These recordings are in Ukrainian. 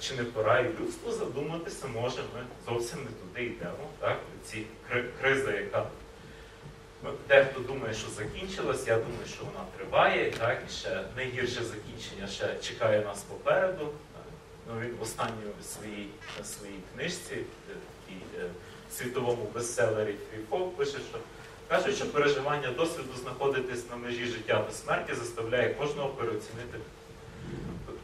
Чи не пора і людству задуматися, може ми зовсім не туди йдемо, так? Ці кри- криза, яка дехто думає, що закінчилась, я думаю, що вона триває, так, і ще найгірше закінчення ще чекає нас попереду. Ну, він в останній своїй, своїй книжці е, і е, світовому бестселері Фріфок пише, що кажуть, що переживання досвіду знаходитись на межі життя та смерті заставляє кожного переоцінити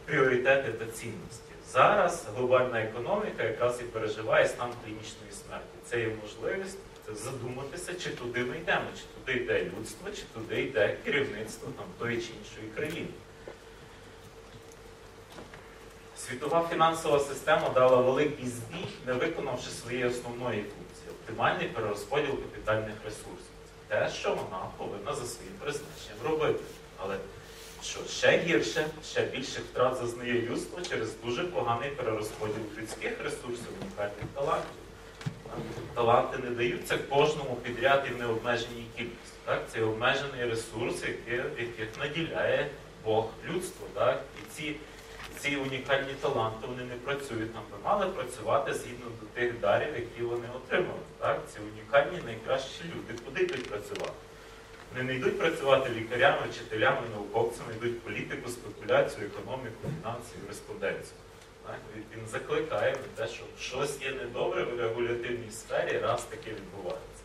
пріоритети та цінності. Зараз глобальна економіка якраз і переживає стан клінічної смерті. Це є можливість задуматися, чи туди ми йдемо, чи туди йде людство, чи туди йде керівництво там, тої чи іншої країни. Світова фінансова система дала великий збій, не виконавши своєї основної функції оптимальний перерозподіл капітальних ресурсів. Це те, що вона повинна за своїм призначенням робити. Але що ще гірше, ще більше втрат зазнає людство через дуже поганий перерозподіл людських ресурсів, унікальних талантів. Таланти не даються кожному підряд і в необмеженій кількості. Так? Це обмежений ресурс, яких наділяє Бог людство. Так? І ці, ці унікальні таланти вони не працюють. Нам би мали працювати згідно до тих дарів, які вони отримали. Так? Ці унікальні найкращі люди. Куди йдуть працювати? Вони не йдуть працювати лікарями, вчителями, науковцями, йдуть політику, спекуляцію, економіку, фінанси, юриспруденцію. Він- закликає те, що щось є недобре в регулятивній сфері, раз таке відбувається.